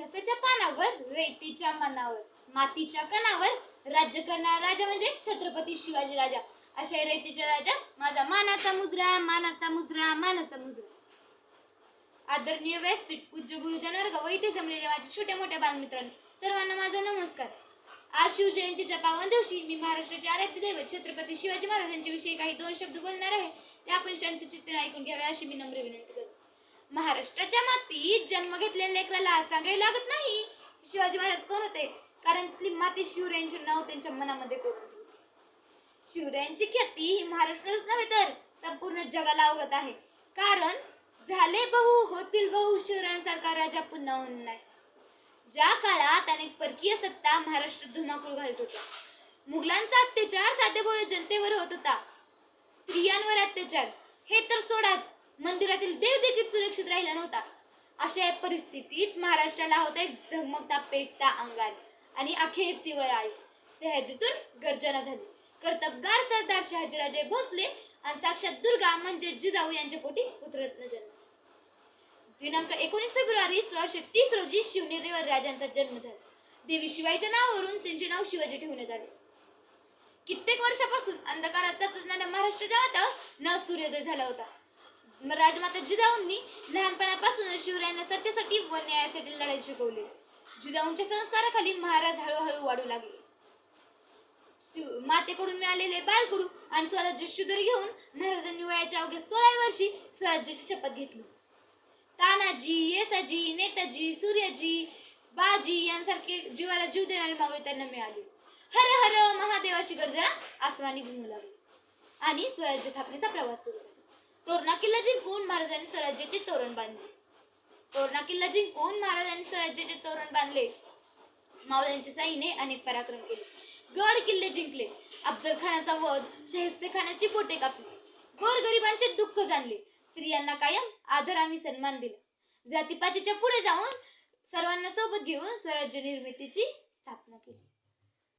इतिहासाच्या पानावर रेतीच्या मनावर मातीच्या कणावर राज्य करणारा राजा म्हणजे छत्रपती शिवाजी राजा. अशा रेतीच्या राजा माझा मानाचा मुजरा मानाचा मुजरा मानाचा मुजरा. आदरणीय व्यासपीठ पूज्य गुरुजन वर्ग व इथे जमलेले माझे छोट्या मोठ्या बालमित्रांनो सर्वांना माझा नमस्कार. आज शिवजयंतीच्या पावन दिवशी मी महाराष्ट्राचे आराध्य दैवत छत्रपती शिवाजी महाराजांच्या विषयी काही दोन शब्द बोलणार आहे. ते आपण शांतचित्तेने ऐकून घ्यावे अशी मी नम्र विनंती करतो. महाराष्ट्राच्या मातीत जन्म घेतलेल्या लेकराला सांगायला लागत नाही. शिवाजी महाराज कोण होते? कारण तिथली माती शिवरायांचे नाव त्यांच्या मनामध्ये करून शिवरायांची ख्याती ही महाराष्ट्रालाच नव्हे तर संपूर्ण जगाला अवगत आहे. कारण झाले बहु होतील बहु शिवरायांसारखा राजा पुन्हा होणार नाही. ज्या काळात अनेक परकीय सत्ता महाराष्ट्र धुमाकूळ घालत होत्या. मुघलांचा अत्याचार साधेभोळे जनतेवर होत होता. स्त्रियांवर अत्याचार. हे तर सोडाच. मंदिरातील देव देखील सुरक्षित राहिला नव्हता. अशा या परिस्थितीत महाराष्ट्राला होता एक झगमगता पेटता अंगार आणि अखेर ती आली. सह्यादीतून गर्जना झाली. कर्तबगार सरदार शहाजीराजे भोसले आणि साक्षात दुर्गा म्हणजे जिजाऊ यांच्या पोटी पुत्ररत्न जन्म दिनांक एकोणीस फेब्रुवारी सोळाशे तीस रोजी शिवनेरीवर राजांचा जन्म झाला. देवी शिवाईच्या नावावरून त्यांचे नाव शिवाजी ठेवण्यात आले. कित्येक वर्षापासून अंधकारात महाराष्ट्र महाराष्ट्राच्या नव सूर्योदय झाला होता. राजमाता जिजाऊंनी लहानपणापासून शिवरायांना सत्तेसाठी व न्यायासाठी लढाई शिकवली. जिजाऊंच्या संस्काराखाली महाराज हळूहळू वाढू लागले. शिव- मातेकडून मिळालेले बालगुरु आणि स्वराज्य शुधर घेऊन महाराजांनी वयाच्या अवघ्या सोळाव्या वर्षी स्वराज्याची शपथ घेतली. तानाजी येसाजी नेताजी सूर्याजी बाजी यांसारखे जीवाला जीव देणारे मावळे त्यांना मिळाले. हर हर महादेव अशी गर्जना आसमानी घुमू लागली. आणि स्वराज्य थापण्याचा प्रवास सुरू झाला. तोरणा किल्ला जिंकून महाराजांनी स्वराज्याचे तोरण बांधले. तोरणा किल्ला जिंकून महाराजांनी स्वराज्याचे तोरण बांधले. मावळ्यांच्या साईने अनेक पराक्रम केले. गड किल्ले जिंकले. अफजल खानाचा वध शहिस्ते खानाची बोटे कापली. गोरगरिबांचे दुःख जाणले. स्त्रियांना कायम आदर आणि सन्मान दिला. जातीपातीच्या पुढे जाऊन सर्वांना सोबत घेऊन स्वराज्य निर्मितीची स्थापना केली.